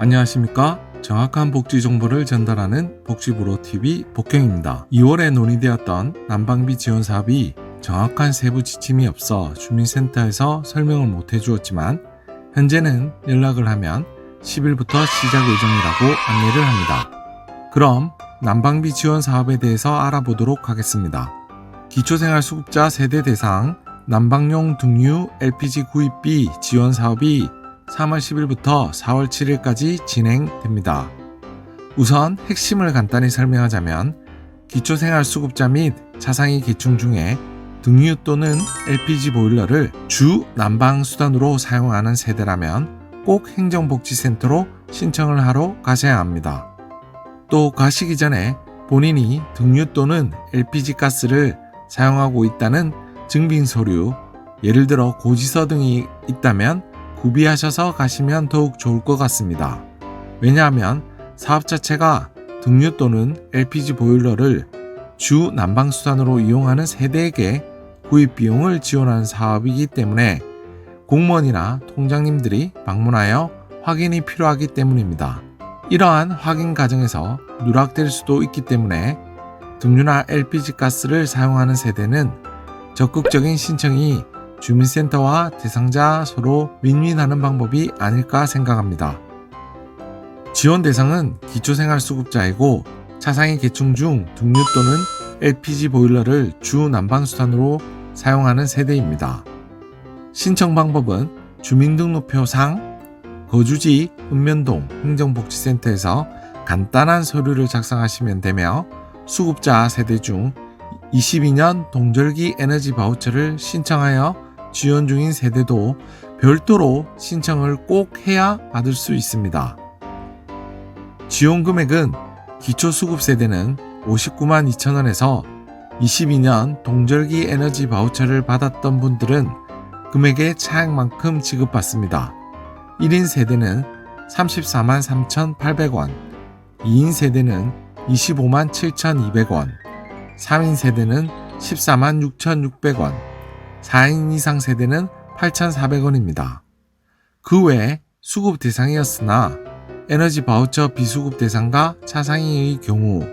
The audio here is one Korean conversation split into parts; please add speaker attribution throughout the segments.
Speaker 1: 안녕하십니까? 정확한 복지 정보를 전달하는 복지부로 TV 복경입니다. 2월에 논의되었던 난방비 지원 사업이 정확한 세부 지침이 없어 주민센터에서 설명을 못 해주었지만 현재는 연락을 하면 10일부터 시작 예정이라고 안내를 합니다. 그럼 난방비 지원 사업에 대해서 알아보도록 하겠습니다. 기초생활수급자 세대 대상 난방용 등유 LPG 구입비 지원 사업이 3월 10일부터 4월 7일까지 진행됩니다. 우선 핵심을 간단히 설명하자면 기초생활수급자 및 차상위 계층 중에 등유 또는 LPG 보일러를 주 난방 수단으로 사용하는 세대라면 꼭 행정복지센터로 신청을 하러 가셔야 합니다. 또 가시기 전에 본인이 등유 또는 LPG 가스를 사용하고 있다는 증빙 서류, 예를 들어 고지서 등이 있다면 구비하셔서 가시면 더욱 좋을 것 같습니다. 왜냐하면 사업 자체가 등유 또는 LPG 보일러를 주 난방수단으로 이용하는 세대에게 구입 비용을 지원하는 사업이기 때문에 공무원이나 통장님들이 방문하여 확인이 필요하기 때문입니다. 이러한 확인 과정에서 누락될 수도 있기 때문에 등유나 LPG 가스를 사용하는 세대는 적극적인 신청이 주민센터와 대상자 서로 윈윈하는 방법이 아닐까 생각합니다. 지원 대상은 기초생활수급자이고 차상위 계층 중 등유 또는 LPG 보일러를 주 난방수단으로 사용하는 세대입니다. 신청 방법은 주민등록표상 거주지 읍면동 행정복지센터에서 간단한 서류를 작성하시면 되며 수급자 세대 중 22년 동절기 에너지 바우처를 신청하여 지원 중인 세대도 별도로 신청을 꼭 해야 받을 수 있습니다. 지원 금액은 기초수급 세대는 59만 2천원에서 22년 동절기 에너지 바우처를 받았던 분들은 금액의 차액만큼 지급받습니다. 1인 세대는 34만 3,800원, 2인 세대는 25만 7,200원, 3인 세대는 14만 6,600원, 4인 이상 세대는 8,400원입니다. 그 외에 수급 대상이었으나 에너지 바우처 비수급 대상과 차상위의 경우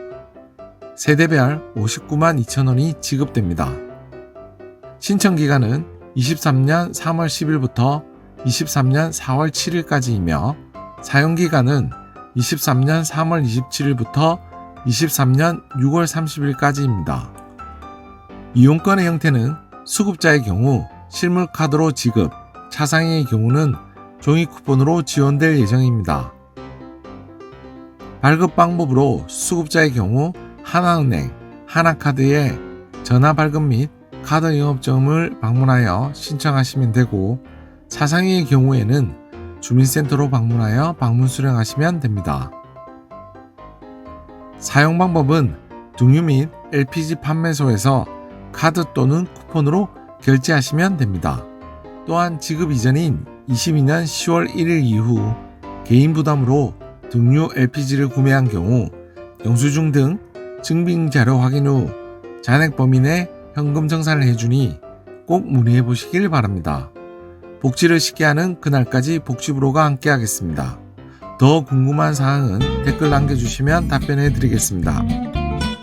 Speaker 1: 세대별 59만 2천원이 지급됩니다. 신청 기간은 23년 3월 10일부터 23년 4월 7일까지이며 사용 기간은 23년 3월 27일부터 23년 6월 30일까지입니다. 이용권의 형태는 수급자의 경우 실물 카드로 지급, 차상위의 경우는 종이 쿠폰으로 지원될 예정입니다. 발급 방법으로 수급자의 경우 하나은행, 하나카드에 전화 발급 및 카드 영업점을 방문하여 신청하시면 되고 차상위의 경우에는 주민센터로 방문하여 방문 수령하시면 됩니다. 사용 방법은 등유 및 LPG 판매소에서 카드 또는 쿠폰으로 결제하시면 됩니다. 또한 지급 이전인 22년 10월 1일 이후 개인 부담으로 등유 LPG를 구매한 경우 영수증 등 증빙 자료 확인 후 잔액 범위 내 현금 정산을 해주니 꼭 문의해 보시길 바랍니다. 복지를 쉽게 하는 그날까지 복지부로가 함께 하겠습니다. 더 궁금한 사항은 댓글 남겨주시면 답변해 드리겠습니다.